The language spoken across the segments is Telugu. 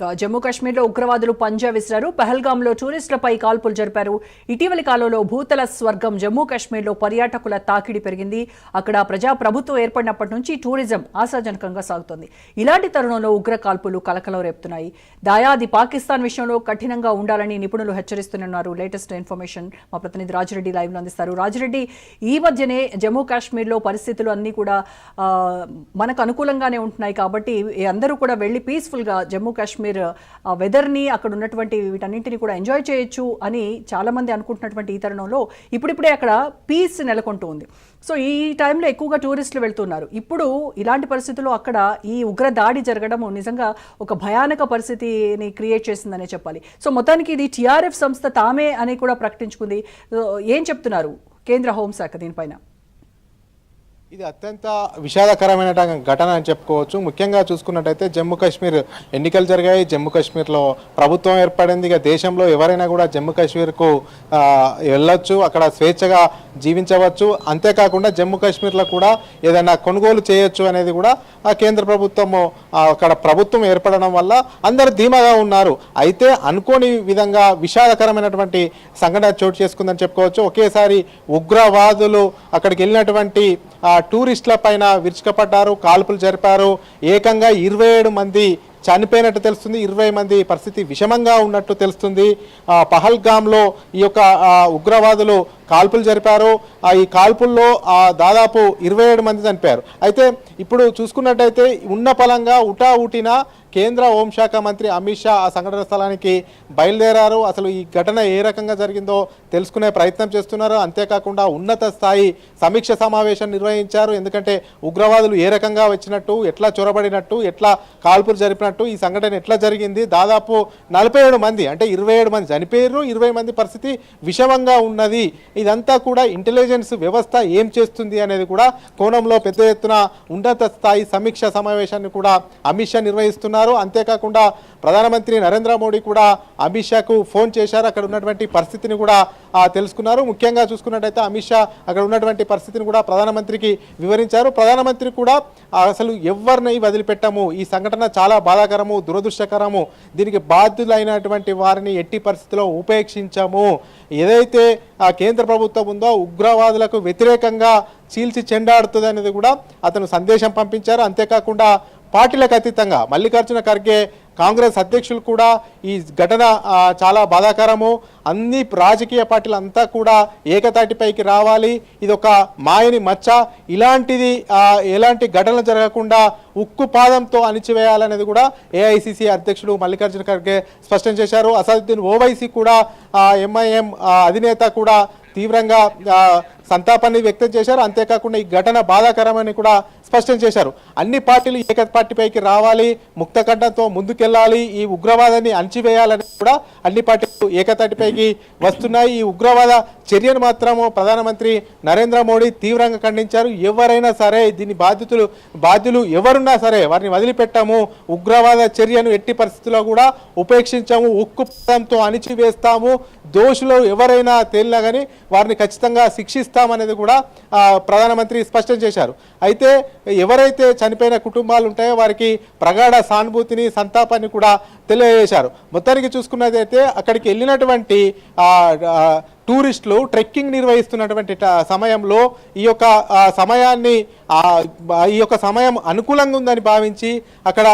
జమ్మూ కాశ్మీర్లో ఉగ్రవాదులు పంజా విసిరారు. పహల్గాంలో టూరిస్టులపై కాల్పులు జరిపారు. ఇటీవలి కాలంలో భూతల స్వర్గం జమ్మూ కాశ్మీర్లో పర్యాటకుల తాకిడి పెరిగింది. అక్కడ ప్రజా ప్రభుత్వం ఏర్పడినప్పటి నుంచి టూరిజం ఆశాజనకంగా సాగుతోంది. ఇలాంటి తరుణంలో ఉగ్ర కాల్పులు కలకలం రేపుతున్నాయి. దాయాది పాకిస్తాన్ విషయంలో కఠినంగా ఉండాలని నిపుణులు హెచ్చరిస్తున్నారు. లేటెస్ట్ ఇన్ఫర్మేషన్ మా ప్రతినిధి రాజిరెడ్డి లైవ్లో అందిస్తారు. రాజిరెడ్డి ఈ మధ్యనే జమ్మూ కాశ్మీర్లో పరిస్థితులు అన్నీ కూడా మనకు అనుకూలంగానే ఉంటున్నాయి కాబట్టి అందరూ కూడా వెళ్ళి పీస్ఫుల్గా జమ్మూ కాశ్మీర్ కాశ్మీర్ వెదర్ని అక్కడ ఉన్నటువంటి వీటన్నింటినీ కూడా ఎంజాయ్ చేయొచ్చు అని చాలామంది అనుకుంటున్నటువంటి ఈ తరుణంలో ఇప్పుడిప్పుడే అక్కడ పీస్ నెలకొంటూ ఉంది. సో ఈ టైంలో ఎక్కువగా టూరిస్టులు వెళ్తున్నారు. ఇప్పుడు ఇలాంటి పరిస్థితుల్లో అక్కడ ఈ ఉగ్ర దాడి జరగడం నిజంగా ఒక భయానక పరిస్థితిని క్రియేట్ చేసిందనే చెప్పాలి. సో మొత్తానికి ఇది టీఆర్ఎఫ్ సంస్థ తామే అని కూడా ప్రకటించుకుంది. ఏం చెప్తున్నారు కేంద్ర హోంశాఖ దీనిపైన? ఇది అత్యంత విషాదకరమైన ఘటన అని చెప్పుకోవచ్చు. ముఖ్యంగా చూసుకున్నట్టయితే జమ్మూ కాశ్మీర్ ఎన్నికలు జరిగాయి. జమ్మూ కాశ్మీర్లో ప్రభుత్వం ఏర్పడింది. ఇక దేశంలో ఎవరైనా కూడా జమ్మూ కాశ్మీర్కు వెళ్ళొచ్చు. అక్కడ స్వేచ్ఛగా జీవించవచ్చు. అంతేకాకుండా జమ్మూ కాశ్మీర్లో కూడా ఏదైనా కొనుగోలు చేయొచ్చు అనేది కూడా ఆ కేంద్ర ప్రభుత్వము అక్కడ ప్రభుత్వం ఏర్పడడం వల్ల అందరు ధీమాగా ఉన్నారు. అయితే అనుకోని విధంగా విషాదకరమైనటువంటి సంఘటన చోటు చేసుకుందని చెప్పుకోవచ్చు. ఒకేసారి ఉగ్రవాదులు అక్కడికి వెళ్ళినటువంటి టూరిస్టుల పైన విరుచుకపడ్డారు కాల్పులు జరిపారు. ఏకంగా ఇరవై ఏడు మంది చనిపోయినట్టు తెలుస్తుంది. ఇరవై మంది పరిస్థితి విషమంగా ఉన్నట్టు తెలుస్తుంది. పహల్గామ్లో ఈ యొక్క ఉగ్రవాదులు కాల్పులు జరిపారు. ఆ ఈ కాల్పుల్లో దాదాపు ఇరవై ఏడు మంది చనిపోయారు. అయితే ఇప్పుడు చూసుకున్నట్టయితే ఉన్న పలంగా ఉటా ఊటిన కేంద్ర హోంశాఖ మంత్రి అమిత్ షా ఆ సంఘటన స్థలానికి బయలుదేరారు. అసలు ఈ ఘటన ఏ రకంగా జరిగిందో తెలుసుకునే ప్రయత్నం చేస్తున్నారు. అంతేకాకుండా ఉన్నత స్థాయి సమీక్ష సమావేశం నిర్వహించారు. ఎందుకంటే ఉగ్రవాదులు ఏ రకంగా వచ్చినట్టు ఎట్లా చొరబడినట్టు ఎట్లా కాల్పులు జరిపినట్టు ఈ సంఘటన ఎట్లా జరిగింది దాదాపు నలభై ఏడు మంది అంటే ఇరవై ఏడు మంది చనిపోయారు ఇరవై మంది పరిస్థితి విషమంగా ఉన్నది. ఇదంతా కూడా ఇంటెలిజెన్స్ వ్యవస్థ ఏం చేస్తుంది అనేది కూడా కోణంలో పెద్ద ఎత్తున ఉన్నత స్థాయి సమీక్ష సమావేశాన్ని కూడా అమిత్ షా నిర్వహిస్తున్నారు. అంతేకాకుండా ప్రధానమంత్రి నరేంద్ర మోడీ కూడా అమిత్ షాకు ఫోన్ చేశారు. అక్కడ ఉన్నటువంటి పరిస్థితిని కూడా తెలుసుకున్నారు. ముఖ్యంగా చూసుకున్నట్టయితే అమిత్ షా అక్కడ ఉన్నటువంటి పరిస్థితిని కూడా ప్రధానమంత్రికి వివరించారు. ప్రధానమంత్రి కూడా అసలు ఎవరిని వదిలిపెట్టము? ఈ సంఘటన చాలా బాధాకరము దురదృష్టకరము. దీనికి బాధ్యులైనటువంటి వారిని ఎట్టి పరిస్థితిలో ఉపేక్షించము? ఏదైతే ఆ కేంద్ర ప్రభుత్వం ఉందో ఉగ్రవాదులకు వ్యతిరేకంగా చీల్చి చెండాడుతుంది అనేది కూడా అతను సందేశం పంపించారు. అంతేకాకుండా పార్టీలకు అతీతంగా మల్లికార్జున ఖర్గే కాంగ్రెస్ అధ్యక్షులు కూడా ఈ ఘటన చాలా బాధాకరము. అన్ని రాజకీయ పార్టీలు అంతా కూడా ఏకతాటిపైకి రావాలి. ఇది ఒక మాయని మచ్చ. ఇలాంటిది ఎలాంటి ఘటనలు జరగకుండా ఉక్కు పాదంతో అణిచివేయాలనేది కూడా ఏఐసిసి అధ్యక్షుడు మల్లికార్జున ఖర్గే స్పష్టం చేశారు. అసదుద్దీన్ ఓవైసీ కూడా ఎంఐఎం అధినేత కూడా తీవ్రంగా సంతాపాన్ని వ్యక్తం చేశారు. అంతేకాకుండా ఈ ఘటన బాధాకరమని కూడా స్పష్టం చేశారు. అన్ని పార్టీలు ఏక పార్టీపైకి రావాలి ముక్తఖండంతో ముందుకెళ్ళాలి ఈ ఉగ్రవాదాన్ని అణచివేయాలని కూడా అన్ని పార్టీలు ఏకతాటిపైకి వస్తున్నాయి. ఈ ఉగ్రవాద చర్యను మాత్రము ప్రధానమంత్రి నరేంద్ర మోడీ తీవ్రంగా ఖండించారు. ఎవరైనా సరే దీని బాధితులు బాధ్యులు ఎవరున్నా సరే వారిని వదిలిపెట్టాము. ఉగ్రవాద చర్యను ఎట్టి పరిస్థితుల్లో కూడా ఉపేక్షించాము. ఉక్కు పదంతో అణిచివేస్తాము. దోషులు ఎవరైనా తేలినా కానీ వారిని ఖచ్చితంగా అనేది కూడా ప్రధానమంత్రి స్పష్టం చేశారు. అయితే ఎవరైతే చనిపోయిన కుటుంబాలు ఉంటాయో వారికి ప్రగాఢ సానుభూతిని సంతాపాన్ని కూడా తెలియజేశారు. మొత్తానికి చూసుకున్నదైతే అక్కడికి వెళ్ళినటువంటి టూరిస్టులు ట్రెక్కింగ్ నిర్వహిస్తున్నటువంటి సమయంలో ఈ యొక్క సమయాన్ని ఈ యొక్క సమయం అనుకూలంగా ఉందని భావించి అక్కడ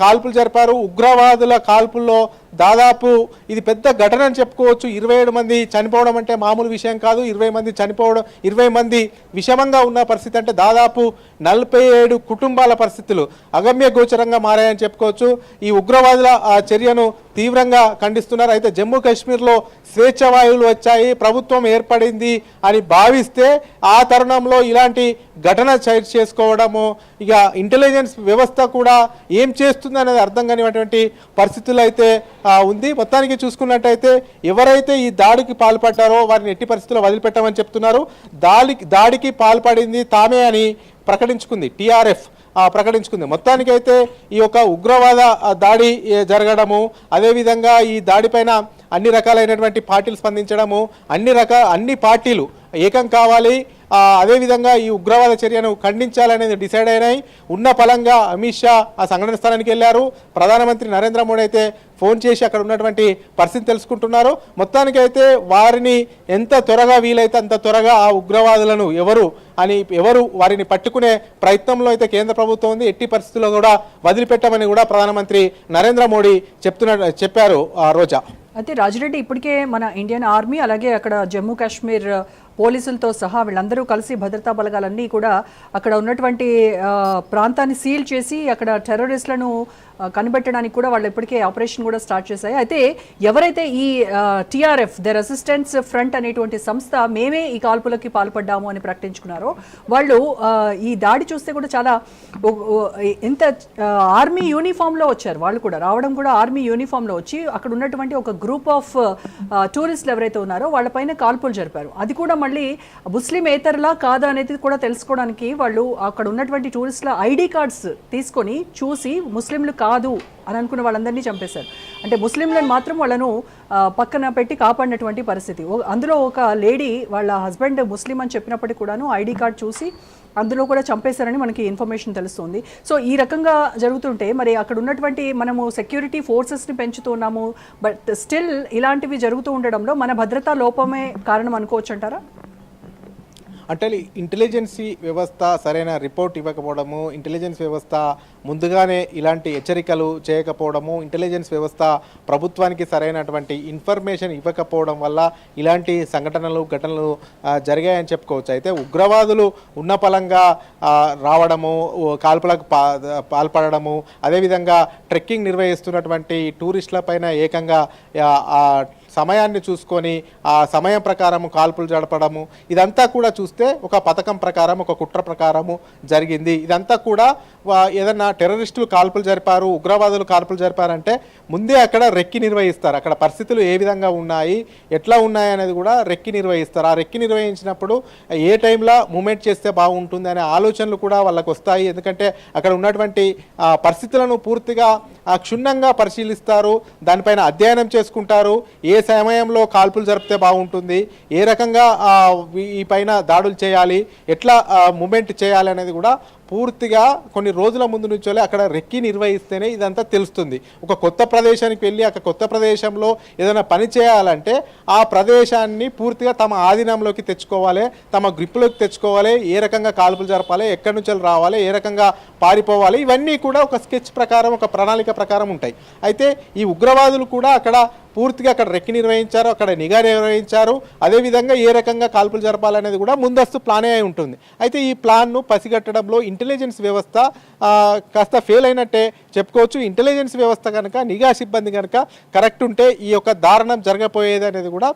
కాల్పులు జరిపారు. ఉగ్రవాదుల కాల్పుల్లో దాదాపు ఇది పెద్ద ఘటన అని చెప్పుకోవచ్చు. ఇరవై ఏడు మంది చనిపోవడం అంటే మామూలు విషయం కాదు. ఇరవై మంది చనిపోవడం ఇరవై మంది విషమంగా ఉన్న పరిస్థితి అంటే దాదాపు నలభై ఏడు కుటుంబాల పరిస్థితులు అగమ్య గోచరంగా మారాయని చెప్పుకోవచ్చు. ఈ ఉగ్రవాదుల ఆ చర్యను తీవ్రంగా ఖండిస్తున్నారు. అయితే జమ్మూ కాశ్మీర్లో స్వేచ్ఛ వాయువులు వచ్చాయి. ప్రభుత్వం ఏర్పడింది అని భావిస్తే ఆ తరుణంలో ఇలాంటి ఘటన చైర్ చేసుకోవడము ఇక ఇంటెలిజెన్స్ వ్యవస్థ కూడా ఏం చేస్తుంది అనేది అర్థం కానిటువంటి పరిస్థితులు అయితే ఉంది. మొత్తానికి చూసుకున్నట్టయితే ఎవరైతే ఈ దాడికి పాల్పడ్డారో వారిని ఎట్టి పరిస్థితుల్లో వదిలిపెట్టమని చెప్తున్నారు. దాడికి దాడికి పాల్పడింది తామే అని ప్రకటించుకుంది టీఆర్ఎఫ్ ప్రకటించుకుంది. మొత్తానికైతే ఈ యొక్క ఉగ్రవాద దాడి జరగడము అదేవిధంగా ఈ దాడిపైన అన్ని రకాలైనటువంటి పార్టీలు స్పందించడము అన్ని రకాల అన్ని పార్టీలు ఏకం కావాలి. అదేవిధంగా ఈ ఉగ్రవాద చర్యను ఖండించాలనేది డిసైడ్ అయినాయి. ఉన్న ఫలంగా అమిత్ షా ఆ సంఘటన స్థలానికి వెళ్ళారు. ప్రధానమంత్రి నరేంద్ర మోడీ అయితే ఫోన్ చేసి అక్కడ ఉన్నటువంటి పరిస్థితి తెలుసుకుంటున్నారు. మొత్తానికైతే వారిని ఎంత త్వరగా వీలైతే అంత త్వరగా ఆ ఉగ్రవాదులను ఎవరు అని ఎవరు వారిని పట్టుకునే ప్రయత్నంలో అయితే కేంద్ర ప్రభుత్వం ఉంది. ఎట్టి పరిస్థితుల్లో కూడా వదిలిపెట్టమని కూడా ప్రధానమంత్రి నరేంద్ర మోడీ చెప్తున్న చెప్పారు ఆ రోజా. అయితే రాజిరెడ్డి ఇప్పటికే మన ఇండియన్ ఆర్మీ అలాగే అక్కడ జమ్మూ కాశ్మీర్ పోలీసులతో సహా వీళ్ళందరూ కలిసి భద్రతా బలగాలన్నీ కూడా అక్కడ ఉన్నటువంటి ప్రాంతాన్ని సీల్ చేసి అక్కడ టెర్రరిస్టులను కనిపెట్టడానికి కూడా వాళ్ళు ఇప్పటికే ఆపరేషన్ కూడా స్టార్ట్ చేశాయి. అయితే ఎవరైతే ఈ టీఆర్ఎఫ్ దర్ రెసిస్టెన్స్ ఫ్రంట్ అనేటువంటి సంస్థ మేమే ఈ కాల్పులకి పాల్పడ్డాము అని ప్రకటించుకున్నారో వాళ్ళు ఈ దాడి చూస్తే కూడా చాలా ఇంత ఎంత ఆర్మీ యూనిఫామ్లో వచ్చారు వాళ్ళు కూడా. రావడం కూడా ఆర్మీ యూనిఫామ్లో వచ్చి అక్కడ ఉన్నటువంటి ఒక గ్రూప్ ఆఫ్ టూరిస్టులు ఎవరైతే ఉన్నారో వాళ్ళపైన కాల్పులు జరిపారు. అది కూడా మళ్ళీ ముస్లిం ఏతరులా కాదా అనేది కూడా తెలుసుకోవడానికి వాళ్ళు అక్కడ ఉన్నటువంటి టూరిస్టుల ఐడి కార్డ్స్ తీసుకొని చూసి ముస్లింలు కాదు అని అనుకున్న వాళ్ళందరినీ చంపేశారు. అంటే ముస్లింలను మాత్రం వాళ్ళను పక్కన పెట్టి కాపాడినటువంటి పరిస్థితి. అందులో ఒక లేడీ వాళ్ళ హస్బెండ్ ముస్లిం అని చెప్పినప్పటికీ కూడాను ఐడి కార్డ్ చూసి అందులో కూడా చంపేశారని మనకి ఇన్ఫర్మేషన్ తెలుస్తుంది. సో ఈ రకంగా జరుగుతుంటే మరి అక్కడ ఉన్నటువంటి మనము సెక్యూరిటీ ఫోర్సెస్ని పెంచుతున్నాము బట్ స్టిల్ ఇలాంటివి జరుగుతూ ఉండడంలో మన భద్రతా లోపమే కారణం అనుకోవచ్చు అంటారా అంటే ఇంటెలిజెన్సీ వ్యవస్థ సరైన రిపోర్ట్ ఇవ్వకపోవడము ఇంటెలిజెన్స్ వ్యవస్థ ముందుగానే ఇలాంటి హెచ్చరికలు చేయకపోవడము ఇంటెలిజెన్స్ వ్యవస్థ ప్రభుత్వానికి సరైనటువంటి ఇన్ఫర్మేషన్ ఇవ్వకపోవడం వల్ల ఇలాంటి సంఘటనలు ఘటనలు జరిగాయని చెప్పుకోవచ్చు. అయితే ఉగ్రవాదులు ఉన్న పలంగా రావడము కాల్పులకు పాల్పడము అదేవిధంగా ట్రెక్కింగ్ నిర్వహిస్తున్నటువంటి టూరిస్టుల పైన ఏకంగా సమయాన్ని చూసుకొని ఆ సమయం ప్రకారము కాల్పులు జడపడము ఇదంతా కూడా చూస్తే ఒక పథకం ప్రకారం ఒక కుట్ర ప్రకారము జరిగింది. ఇదంతా కూడా ఏదన్నా టెర్రరిస్టులు కాల్పులు జరిపారు ఉగ్రవాదులు కాల్పులు జరిపారంటే ముందే అక్కడ రెక్కి నిర్వహిస్తారు. అక్కడ పరిస్థితులు ఏ విధంగా ఉన్నాయి ఎట్లా ఉన్నాయి అనేది కూడా రెక్కి నిర్వహిస్తారు. ఆ రెక్కి నిర్వహించినప్పుడు ఏ టైంలో మూమెంట్ చేస్తే బాగుంటుంది అనే ఆలోచనలు కూడా వాళ్ళకు వస్తాయి. ఎందుకంటే అక్కడ ఉన్నటువంటి పరిస్థితులను పూర్తిగా క్షుణ్ణంగా పరిశీలిస్తారు దానిపైన అధ్యయనం చేసుకుంటారు ఏ సమయంలో కాల్పులు జరిపితే బాగుంటుంది. ఏ రకంగా ఈ పైన దాడులు చేయాలి ఎట్లా మూమెంట్ చేయాలి అనేది కూడా పూర్తిగా కొన్ని రోజుల ముందు నుంచోలే అక్కడ రెక్కి నిర్వహిస్తేనే ఇదంతా తెలుస్తుంది. ఒక కొత్త ప్రదేశానికి వెళ్ళి అక్కడ కొత్త ప్రదేశంలో ఏదైనా పని చేయాలంటే ఆ ప్రదేశాన్ని పూర్తిగా తమ ఆధీనంలోకి తెచ్చుకోవాలి తమ గ్రిప్లోకి తెచ్చుకోవాలి ఏ రకంగా కాల్పులు జరపాలి ఎక్కడి నుంచి రావాలి ఏ రకంగా పారిపోవాలి ఇవన్నీ కూడా ఒక స్కెచ్ ప్రకారం ఒక ప్రణాళిక ప్రకారం ఉంటాయి. అయితే ఈ ఉగ్రవాదులు కూడా అక్కడ పూర్తిగా అక్కడ రెక్కి నిర్వహించారు అక్కడ నిఘా నిర్వహించారు అదేవిధంగా ఏ రకంగా కాల్పులు జరపాలనేది కూడా ముందస్తు ప్లానే అయి ఉంటుంది. అయితే ఈ ప్లాన్ను పసిగట్టడంలో ఇంటెలిజెన్స్ వ్యవస్థ కాస్త ఫెయిల్ అయినట్టే చెప్పుకోవచ్చు. ఇంటెలిజెన్స్ వ్యవస్థ కనుక నిఘా సిబ్బంది కనుక కరెక్ట్ ఉంటే ఈ యొక్క దారుణం జరగపోయేది అనేది కూడా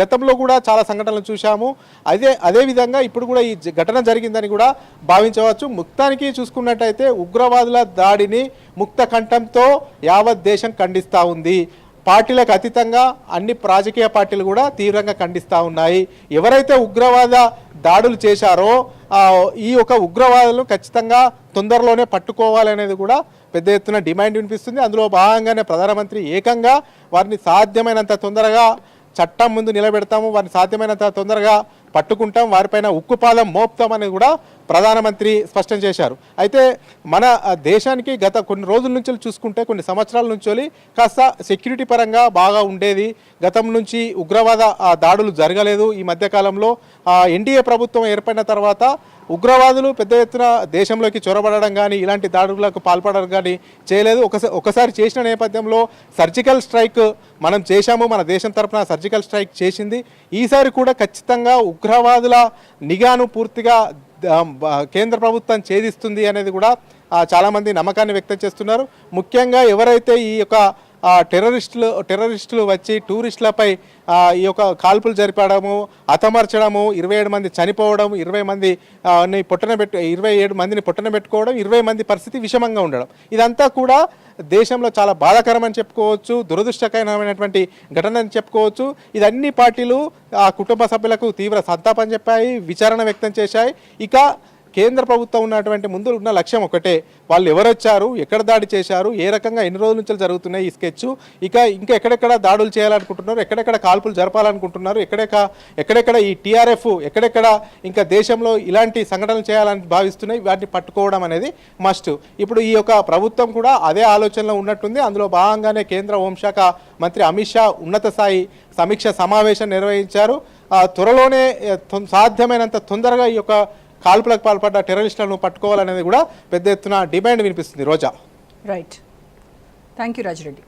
గతంలో కూడా చాలా సంఘటనలు చూశాము. అదే అదేవిధంగా ఇప్పుడు కూడా ఈ జ- ఘటన జరిగిందని కూడా భావించవచ్చు. ముక్తానికి చూసుకున్నట్టయితే ఉగ్రవాదుల దాడిని ముక్త కంఠంతో యావత్ దేశం ఖండిస్తూ ఉంది. పార్టీలకు అతీతంగా అన్ని రాజకీయ పార్టీలు కూడా తీవ్రంగా ఖండిస్తూ ఉన్నాయి. ఎవరైతే ఉగ్రవాద దాడులు చేశారో ఈ యొక్క ఉగ్రవాదులను ఖచ్చితంగా తొందరలోనే పట్టుకోవాలనేది కూడా పెద్ద ఎత్తున డిమాండ్ వినిపిస్తుంది. అందులో భాగంగానే ప్రధానమంత్రి ఏకంగా వారిని సాధ్యమైనంత తొందరగా చట్టం ముందు నిలబెడతాము వారిని సాధ్యమైనంత తొందరగా పట్టుకుంటాం వారిపైన ఉక్కుపాదం మోపుతాం అనేది కూడా ప్రధానమంత్రి స్పష్టం చేశారు. అయితే మన దేశానికి గత కొన్ని రోజుల నుంచి చూసుకుంటే కొన్ని సంవత్సరాల నుంచి కాస్త సెక్యూరిటీ పరంగా బాగా ఉండేది. గతం నుంచి ఉగ్రవాద ఆ, దాడులు జరగలేదు. ఈ మధ్యకాలంలో ఎన్డీఏ ప్రభుత్వం ఏర్పడిన తర్వాత ఉగ్రవాదులు పెద్ద ఎత్తున దేశంలోకి చొరబడడం కానీ ఇలాంటి దాడులకు పాల్పడడం కానీ చేయలేదు. ఒకసారి ఒకసారి చేసిన నేపథ్యంలో సర్జికల్ స్ట్రైక్ మనం చేశాము. మన దేశం తరఫున సర్జికల్ స్ట్రైక్ చేసింది. ఈసారి కూడా ఖచ్చితంగా ఉగ్రవాదుల నిఘాను పూర్తిగా కేంద్ర ప్రభుత్వం ఛేదిస్తుంది అనేది కూడా చాలామంది నమ్మకాన్ని వ్యక్తం చేస్తున్నారు. ముఖ్యంగా ఎవరైతే ఈ యొక్క టెర్రరిస్టులు టెర్రరిస్టులు వచ్చి టూరిస్టులపై ఈ యొక్క కాల్పులు జరిపడము హతమర్చడము ఇరవై ఏడు మంది చనిపోవడం ఇరవై మంది ఆ, పొట్టన పెట్టు ఇరవై ఏడు మందిని పొట్టన పెట్టుకోవడం ఇరవై మంది పరిస్థితి విషమంగా ఉండడం. ఇదంతా కూడా దేశంలో చాలా బాధాకరమని చెప్పుకోవచ్చు దురదృష్టకరమైనటువంటి ఘటన అని చెప్పుకోవచ్చు. ఇది అన్ని పార్టీలు ఆ కుటుంబ సభ్యులకు తీవ్ర సంతాపం చెప్పాయి విచారణ వ్యక్తం చేశాయి. ఇక కేంద్ర ప్రభుత్వం ఉన్నటువంటి ముందు ఉన్న లక్ష్యం ఒకటే. వాళ్ళు ఎవరొచ్చారు? ఎక్కడ దాడి చేశారు? ఏ రకంగా ఎన్ని రోజుల నుంచి జరుగుతున్నాయి ఈ స్కెచ్? ఇక ఇంకా ఎక్కడెక్కడ దాడులు చేయాలనుకుంటున్నారు? ఎక్కడెక్కడ కాల్పులు జరపాలనుకుంటున్నారు? ఎక్కడెక్క ఎక్కడెక్కడ ఈ టీఆర్ఎఫ్ ఎక్కడెక్కడ ఇంకా దేశంలో ఇలాంటి సంఘటనలు చేయాలని భావిస్తున్నాయి? వాటిని పట్టుకోవడం అనేది మస్ట్ ఇప్పుడు ఈ యొక్క ప్రభుత్వం కూడా అదే ఆలోచనలో ఉన్నట్టుంది. అందులో భాగంగానే కేంద్ర హోంశాఖ మంత్రి అమిత్ షా ఉన్నత స్థాయి సమీక్ష సమావేశం నిర్వహించారు. త్వరలోనే తొం- సాధ్యమైనంత తొందరగా ఈ యొక్క కాల్పులకు పాల్పడ్డ టెర్రరిస్టులను పట్టుకోవాలనేది కూడా పెద్ద ఎత్తున డిమాండ్ వినిపిస్తుంది Roja. Right thank you Rajireddy